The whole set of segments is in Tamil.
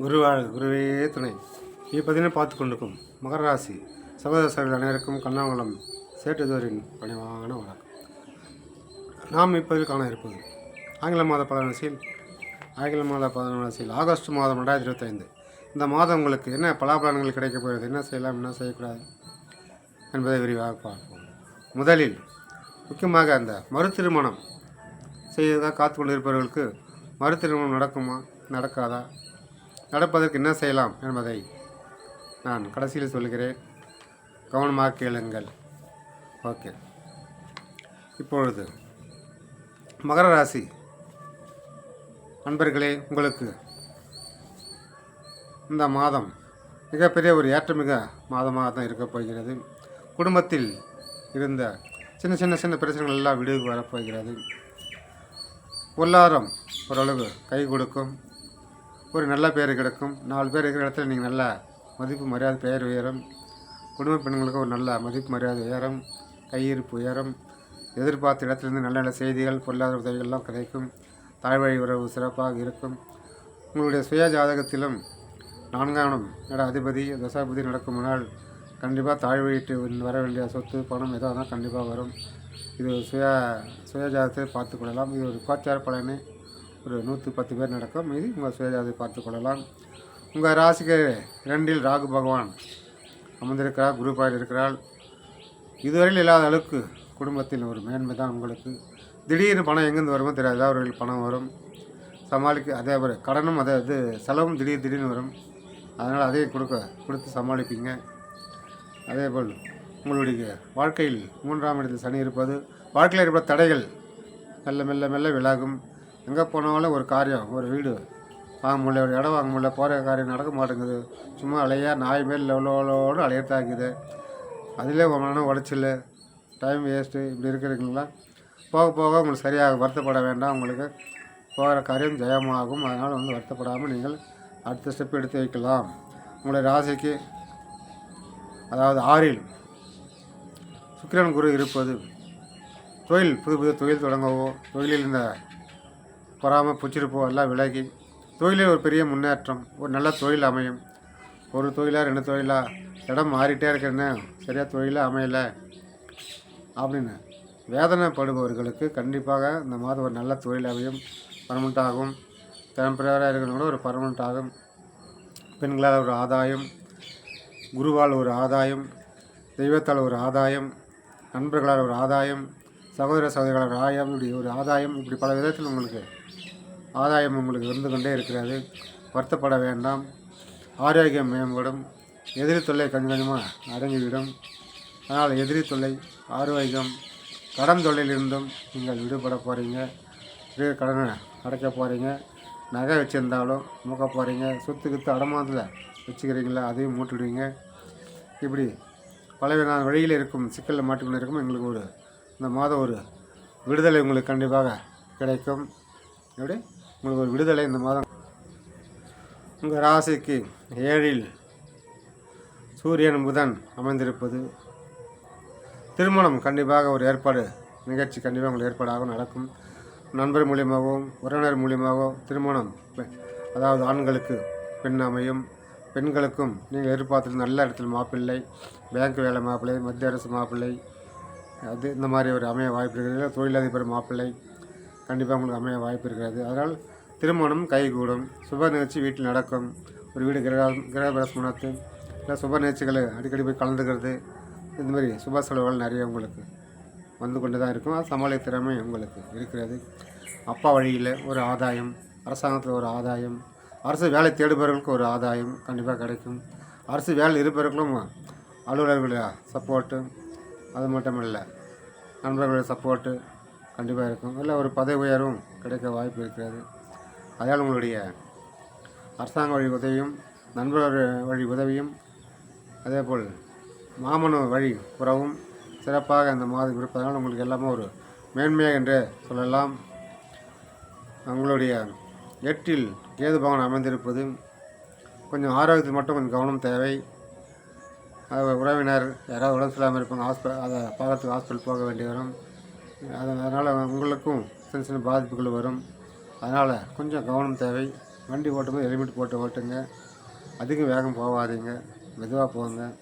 குருவாழ் குருவே துணை. இப்பதினை பார்த்து கொண்டிருக்கும் மகர ராசி சகோதரர்கள் அனைவருக்கும் கண்ணாங்குளம் சேட்டுதோரின் பணிவான வணக்கம். நாம் இப்போது காண இருப்பது ஆங்கில மாத பலனரசியில் ஆங்கில மாத பலனரசியில் ஆகஸ்ட் மாதம் ரெண்டாயிரத்தி இருபத்தைந்து. இந்த மாதம் உங்களுக்கு என்ன பலாபலன்கள் கிடைக்கப் போகிறது என்ன செய்யலாம் என்ன செய்யக்கூடாது என்பதை விரிவாக பார்ப்போம். முதலில் முக்கியமாக அந்த மறுதிருமணம் செய்வதாக காத்து கொண்டிருப்பவர்களுக்கு மறுதிருமணம் நடக்குமா நடக்காதா? நடப்பதற்கு என்ன செய்யலாம் என்பதை நான் கடைசியில் சொல்கிறேன். கவனமாக கேளுங்கள். ஓகே. இப்பொழுது மகர ராசி நண்பர்களே உங்களுக்கு இந்த மாதம் மிகப்பெரிய ஒரு ஏற்றமிக மாதமாக தான் இருக்கப் போகிறது. குடும்பத்தில் இருந்த சின்ன சின்ன சின்ன பிரச்சனைகள் எல்லாம் விடுவிக்கு வரப்போகிறது பொருளாதாரம் ஓரளவு கை கொடுக்கும். ஒரு நல்ல பேர் கிடைக்கும். நாலு பேர் இருக்கிற இடத்துல நீங்கள் நல்ல மதிப்பு மரியாதை பெயர் உயரும். குடும்ப பெண்களுக்கு ஒரு நல்ல மதிப்பு மரியாதை உயரும். கையிருப்பு உயரும். எதிர்பார்த்த இடத்துலேருந்து நல்ல நல்ல செய்திகள் பொருளாதார உதவிகள்லாம் கிடைக்கும். தாய்வழி உறவு சிறப்பாக இருக்கும். உங்களுடைய சுய ஜாதகத்திலும் நான்காம் இட அதிபதி தசாபதி நடக்குமானால் கண்டிப்பாக தாய் வர வேண்டிய சொத்து பணம் எதாக இருந்தால் கண்டிப்பாக வரும். இது சுய சுய ஜாதகத்தை பார்த்து கொள்ளலாம். இது ஒரு கோச்சார பலனை ஒரு நூற்றி பத்து பேர் நடக்கும். மீதி உங்கள் சுயஜாதை பார்த்து கொள்ளலாம். உங்கள் ராசிக்கு இரண்டில் ராகு பகவான் அமர்ந்திருக்கிறார் குருபாயில் இருக்கிறாள் இதுவரையில் இல்லாத அளவுக்கு குடும்பத்தில் ஒரு மேன்மை தான் உங்களுக்கு. திடீர்னு பணம் எங்கேருந்து வருமோ தெரியாது. ஏதாவது ஒரு பணம் வரும். சமாளிக்க அதே ஒரு கடனும் அதே இது செலவும் திடீர் திடீர்னு வரும். அதனால் அதையும் கொடுக்க கொடுத்து சமாளிப்பீங்க. அதே போல் உங்களுடைய வாழ்க்கையில் மூன்றாம் இடத்தில் சனி இருப்பது வாழ்க்கையில் இருப்ப தடைகள் மெல்ல மெல்ல மெல்ல விலாகும். எங்கே போனாலும் ஒரு காரியம் ஒரு வீடு. வாங்க முடியல ஒரு இடம் வாங்க முடியல போகிற காரியம் நடக்க மாட்டேங்குது. சும்மா அலையா நாய் மேல் லெவலோடு அலையத்தாக்குது. அதிலே மனம் உடச்சல் டைம் வேஸ்ட்டு இப்படி இருக்கிறீங்களா? போக போக உங்களுக்கு சரியாக வருத்தப்பட வேண்டாம். உங்களுக்கு போகிற காரியம் ஜெயமாகும். அதனால் வந்து வருத்தப்படாமல் நீங்கள் அடுத்த ஸ்டெப் எடுத்து வைக்கலாம். உங்களுடைய ராசிக்கு அதாவது ஆறில் சுக்கிரன் குரு இருப்பது. தொழில் புது புது தொழில் தொடங்கவோ தொழிலில் இந்த பொறாமல் புச்சிருப்போ எல்லாம் விலகி. தொழிலில் ஒரு பெரிய முன்னேற்றம் ஒரு நல்ல தொழில் அமையும். ஒரு தொழிலாக ரெண்டு தொழிலா இடம் மாறிட்டே இருக்கிறேன்னு சரியாக தொழிலாக அமையலை அப்படின்னு வேதனைப்படுபவர்களுக்கு கண்டிப்பாக இந்த மாதம் ஒரு நல்ல தொழில் அமையும். பர்மனெண்ட் ஆகும். டெம்பரரியாக இருக்கிறவங்க ஒரு பர்மனெண்ட் ஆகும். பெண்களால் ஒரு ஆதாயம் குருவால் ஒரு ஆதாயம் தெய்வத்தால் ஒரு ஆதாயம் நண்பர்களால் ஒரு ஆதாயம் சகோதர சகோதரிகளால் ஆயம் இப்படி ஒரு ஆதாயம் இப்படி பல விதத்தில் உங்களுக்கு ஆதாயம் உங்களுக்கு இருந்து கொண்டே இருக்கிறது. வருத்தப்பட வேண்டாம். ஆரோக்கியம் மேம்படும். எதிரி தொல்லை கொஞ்சம் கொஞ்சமாக அடங்கிவிடும். அதனால் எதிரி தொல்லை ஆரோக்கியம் கடன் தொல்லையிலிருந்தும் நீங்கள் விடுபட போகிறீங்க இருக்கிற கடனை அடைக்க போகிறீங்க நகை வச்சுருந்தாலும் மூக்க போகிறீங்க சொத்து கித்து அடமானத்தில் வச்சுக்கிறீங்களா? அதையும் மூட்டுடுவீங்க இப்படி பலவிதமான வழியில் இருக்கும் சிக்கலில் மாட்டிக்கொண்டு இருக்கும் எங்களுக்கு ஒரு இந்த மாதம் ஒரு விடுதலை உங்களுக்கு கண்டிப்பாக கிடைக்கும். எப்படி? உங்களுக்கு ஒரு விடுதலை இந்த மாதம். உங்கள் ராசிக்கு ஏழில் சூரியன் புதன் அமைந்திருப்பது. திருமணம் கண்டிப்பாக ஒரு ஏற்பாடு நிகழ்ச்சி கண்டிப்பாக உங்களுக்கு ஏற்பாடாகவும் நடக்கும். நண்பர் மூலியமாகவும் உறவினர் மூலியமாகவும் திருமணம் அதாவது ஆண்களுக்கு பெண் அமையும். பெண்களுக்கும் நீங்கள் எதிர்பார்த்தது நல்ல இடத்துல மாப்பிள்ளை பேங்க் வேலை மாப்பிள்ளை மத்திய அரசு மாப்பிள்ளை அது இந்த மாதிரி ஒரு அமைய வாய்ப்பு இருக்கிறது. தொழிலதிபர் மாப்பிள்ளை கண்டிப்பாக உங்களுக்கு அமைய வாய்ப்பு இருக்கிறது. அதனால் திருமணம் கைகூடும். சுப நிகழ்ச்சி வீட்டில் நடக்கும். ஒரு வீடு கிரக கிரகபிரசம் நடத்து இல்லை சுப நிகழ்ச்சிகளை அடிக்கடி போய் கலந்துக்கிறது. இந்த மாதிரி சுப செலவுகள் நிறைய உங்களுக்கு வந்து கொண்டு தான் இருக்கும். அது சமாளி திறமை உங்களுக்கு இருக்கிறது. அப்பா வழியில் ஒரு ஆதாயம் அரசாங்கத்தில் ஒரு ஆதாயம் அரசு வேலை தேடுபவர்களுக்கு ஒரு ஆதாயம் கண்டிப்பாக கிடைக்கும். அரசு வேலை இருப்பவர்களும் அலுவலர்களுடைய சப்போர்ட்டு அது மட்டும் இல்லை நண்பர்களுடைய சப்போர்ட்டு கண்டிப்பாக இருக்கும். இல்லை ஒரு பதவி உயர்வும் கிடைக்க வாய்ப்பு இருக்கிறது. அதனால் உங்களுடைய அரசாங்க வழி உதவியும் நண்பர் வழி உதவியும் அதேபோல் மாமனூர் வழி உறவும் சிறப்பாக இந்த மாதம் இருப்பதனால் உங்களுக்கு எல்லாமே ஒரு மேன்மையாக என்று சொல்லலாம். உங்களுடைய எட்டில் கேது பவன் அமைந்திருப்பது கொஞ்சம் ஆரோக்கியத்தில் மட்டும் கொஞ்சம் கவனம் தேவை. உறவினர் யாராவது உடம்பு சரியில்லாமல் இருப்பாங்க ஹாஸ்பிட்டல் அதை பார்க்கறதுக்கு ஹாஸ்பிட்டல் போக வேண்டி வரும். அதனால் உங்களுக்கும் சின்ன சின்ன பாதிப்புகள் வரும். அதனால் கொஞ்சம் கவனம் தேவை. வண்டி ஓட்டும்போது ஹெல்மெட் போட்டு ஓட்டுங்க. அதிகம் வேகம் போகாதீங்க. மெதுவாக போங்க.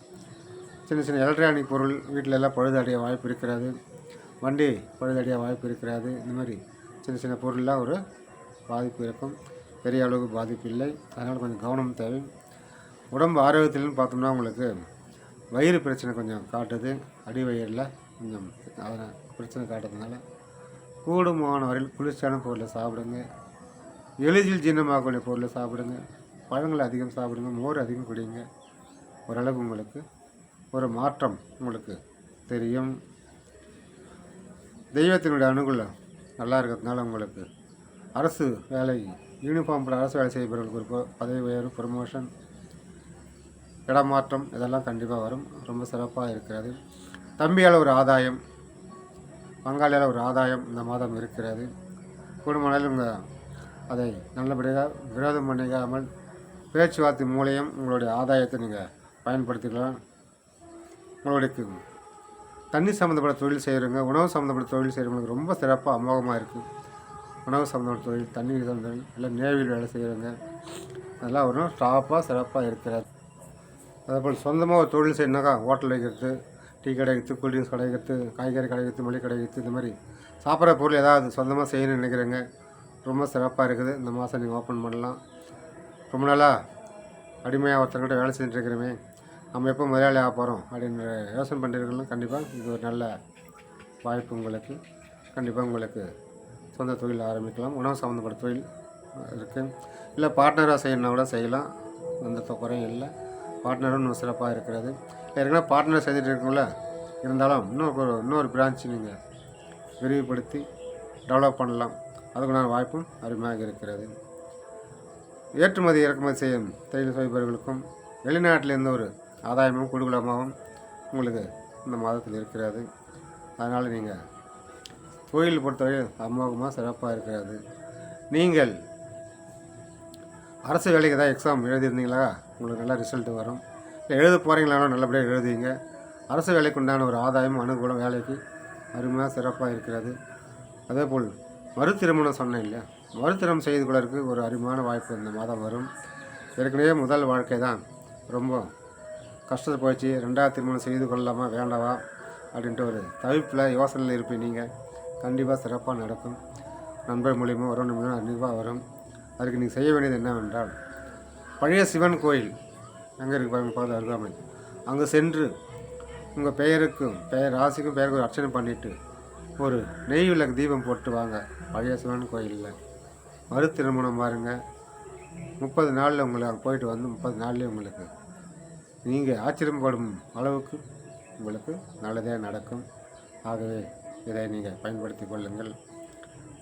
சின்ன சின்ன எலக்ட்ரானிக் பொருள் வீட்டில் எல்லாம் பழுதடைய வாய்ப்பு இருக்கிறது. வண்டி பழுதடைய வாய்ப்பு இருக்கிறது. இந்த மாதிரி சின்ன சின்ன பொருள்லாம் ஒரு பாதிப்பு இருக்கும். பெரிய அளவுக்கு பாதிப்பு இல்லை. அதனால் கொஞ்சம் கவனம் தேவை. உடம்பு ஆரோக்கியத்தில்னு பார்த்தோம்னா உங்களுக்கு வயிறு பிரச்சனை கொஞ்சம் காட்டுது அடி வயிறில் கொஞ்சம் அதனால் பிரச்சனை காட்டுறதுனால கூடுமான வரையில் குளிர்ச்சியான பொருளை சாப்பிடுங்க. எளிதில் ஜீரணமாகக்கூடிய பொருளை சாப்பிடுங்க. பழங்களை அதிகம் சாப்பிடுங்க மோர் அதிகம் குடிங்க. ஓரளவு உங்களுக்கு ஒரு மாற்றம் உங்களுக்கு தெரியும். தெய்வத்தினுடைய அனுகூலம் நல்லா இருக்கிறதுனால உங்களுக்கு அரசு வேலை யூனிஃபார்ம் அரசு வேலை செய்பவர்களுக்கு ஒரு பதவி உயர்வு ப்ரொமோஷன் இடமாற்றம் இதெல்லாம் கண்டிப்பாக வரும். ரொம்ப சிறப்பாக இருக்கிறது. தம்பியால் ஒரு ஆதாயம் பங்காளியால் ஒரு ஆதாயம் இந்த மாதம் இருக்கிறது. குடும்பங்கள் உங்கள் அதை நல்லபடியாக விரோதம் பண்ணிக்காமல் பேச்சுவார்த்தை மூலியம் உங்களுடைய ஆதாயத்தை நீங்கள் பயன்படுத்திக்கலாம். உங்களுக்கு தண்ணி சம்மந்தப்பட்ட தொழில் செய்கிறவங்க உணவு சம்மந்தப்பட்ட தொழில் செய்கிறவங்களுக்கு ரொம்ப சிறப்பாக அமோகமாக இருக்குது உணவு சம்மந்தப்பட்ட தொழில் தண்ணி சம்மந்த தொழில் இல்லை நேவியில் வேலை செய்கிறவங்க அதெல்லாம் ஒரு ஸ்டாப்பாக சிறப்பாக இருக்கிறது. அதேபோல் சொந்தமாக ஒரு தொழில் செய்யணுனாக்கா ஹோட்டல் வைக்கிறது டீ கடை வைத்து கூல்ட்ரிங்க்ஸ் கடை வைத்து காய்கறி கடை வைத்து மளிகை கடை வைத்து இந்த மாதிரி சாப்பிட்ற பொருள் ஏதாவது சொந்தமாக செய்யணும்னு நினைக்கிறேங்க. ரொம்ப சிறப்பாக இருக்குது. இந்த மாதம் நீங்கள் ஓப்பன் பண்ணலாம். ரொம்ப நாளாக அடிமையாக ஒருத்தர்கிட்ட வேலை செஞ்சுருக்கிறோமே நம்ம எப்போ முதலாளி ஆக போகிறோம் அப்படின்ற யோசனை பண்ணிருக்கலாம் கண்டிப்பாக இது ஒரு நல்ல வாய்ப்பு உங்களுக்கு. கண்டிப்பாக உங்களுக்கு சொந்த தொழில் ஆரம்பிக்கலாம். உணவு சம்மந்தப்பட்ட தொழில் இருக்குது இல்லை பார்ட்னராக செய்யணுன்னா கூட செய்யலாம். எந்த குறையும் இல்லை. பார்ட்னரும் இன்னும் சிறப்பாக இருக்கிறது. ஏற்கனவே பார்ட்னர் செஞ்சுட்டு இருக்கோம்ல இருந்தாலும் இன்னும் ஒரு இன்னொரு பிரான்ச் நீங்கள் விரிவுபடுத்தி டெவலப் பண்ணலாம். அதுக்குண்டான வாய்ப்பும் அருமையாக இருக்கிறது. ஏற்றுமதி இறக்குமதி செய்யும் தொழில் செய்பவர்களுக்கும் வெளிநாட்டிலிருந்து ஒரு ஆதாயமும் குடுகுலமாகவும் உங்களுக்கு இந்த மாதத்தில் இருக்கிறது. அதனால் நீங்கள் தொழில் பொறுத்தவரையில் அமோகமாக சிறப்பாக இருக்கிறது. நீங்கள் அரசு வேலைக்கு தான் எக்ஸாம் எழுதியிருந்தீங்களா? உங்களுக்கு நல்ல ரிசல்ட் வரும். இல்லை எழுத போகிறீங்களானோ நல்லபடியாக எழுதுவீங்க. அரசு வேலைக்கு உண்டான ஒரு ஆதாயம் அனுகூலம் வேலைக்கு அருமையாக சிறப்பாக இருக்கிறது. அதே போல் மறுத்திருமணம் சொன்னேன் இல்லையா? மறு செய்து கொள்வதற்கு ஒரு அருமையான வாய்ப்பு இந்த மாதம் வரும். ஏற்கனவே முதல் வாழ்க்கை தான். ரொம்ப கஷ்டத்தை போயிடுச்சு. ரெண்டாவது திருமணம் செய்து கொள்ளலாமா வேண்டாவா? அப்படின்ட்டு ஒரு தவிப்பில் யோசனையில் இருப்பீங்க நீங்கள் கண்டிப்பாக சிறப்பாக நடக்கும். நண்பர் மூலியமாக வரும் மூலியமாக கண்டிப்பாக வரும். அதுக்கு நீங்கள் செய்ய வேண்டியது என்னவென்றால் பழைய சிவன் கோயில். அங்கே இருக்கு பாருங்க பார்த்து அருகாமை. அங்கே சென்று உங்கள் பெயருக்கும் பெயர் ராசிக்கும் பெயருக்கு ஒரு அர்ச்சனை பண்ணிவிட்டு ஒரு நெய் விளக்கு தீபம் போட்டு வாங்க. பழைய சிவன் கோயிலில். மறு திருமணம் பாருங்க. முப்பது நாளில் உங்களை அங்கே போயிட்டு வந்து முப்பது நாள்லேயே உங்களுக்கு நீங்கள் ஆச்சரியப்படும் அளவுக்கு உங்களுக்கு நல்லதே நடக்கும். ஆகவே இதை நீங்கள் பயன்படுத்தி கொள்ளுங்கள்.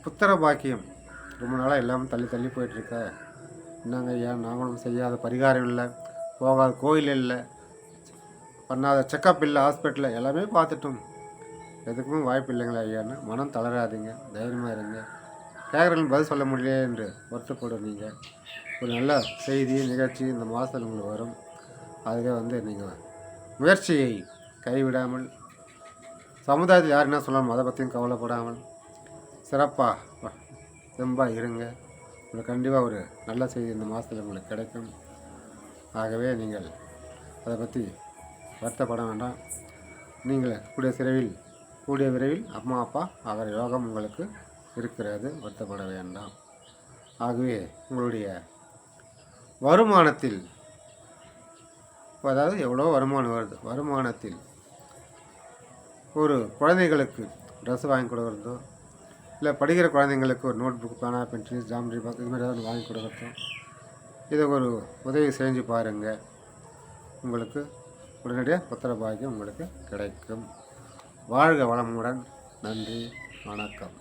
புத்திர பாக்கியம். ரொம்ப நாளாக எல்லாமே தள்ளி தள்ளி போயிட்டுருக்க என்னங்க ஐயா நாங்களும் செய்யாத பரிகாரம் இல்லை போகாத கோயில் இல்லை பண்ணாத செக்கப் இல்லை ஹாஸ்பிட்டலில் எல்லாமே பார்த்துட்டோம். எதுக்குமே வாய்ப்பு இல்லைங்களா ஐயான்னு மனம் தளராதீங்க தைரியமாக இருங்க. கேட்குறவங்களுக்கு பதில் சொல்ல முடியலையே என்று வருத்தப்படும் நீங்கள் ஒரு நல்ல செய்தி நிகழ்ச்சி இந்த மாதத்தில் உங்களுக்கு வரும். அதுவே வந்து நீங்கள் முயற்சியை கைவிடாமல் சமுதாயத்தில் யார் என்ன சொல்லணும் அதை பற்றியும் கவலைப்படாமல் சிறப்பாக தெம்பாக இருங்க. உங்களுக்கு கண்டிப்பாக ஒரு நல்ல செய்தி இந்த மாதத்தில் உங்களுக்கு கிடைக்கும். ஆகவே நீங்கள் அதை பற்றி வருத்தப்பட வேண்டாம். நீங்கள் கூடிய சிறையில் கூடிய விரைவில் அம்மா அப்பா ஆகிற யோகம் உங்களுக்கு இருக்கிறது. வருத்தப்பட வேண்டாம். ஆகவே உங்களுடைய வருமானத்தில் அதாவது எவ்வளோ வருமானம் வருது? வருமானத்தில் ஒரு குழந்தைகளுக்கு ட்ரெஸ் வாங்கி கொடுக்குறதோ இல்லை படிக்கிற குழந்தைங்களுக்கு ஒரு நோட் புக் பேனா பென்சில் ஜாமெட்ரி பாக்ஸ் இது மாதிரி ஏதாவது வாங்கி கொடுக்குறதோ இதை ஒரு உதவி செஞ்சு பாருங்கள் உங்களுக்கு உடனடியாக புத்திர பாக்கியம் உங்களுக்கு கிடைக்கும். வாழ்க வளமுடன். நன்றி வணக்கம்.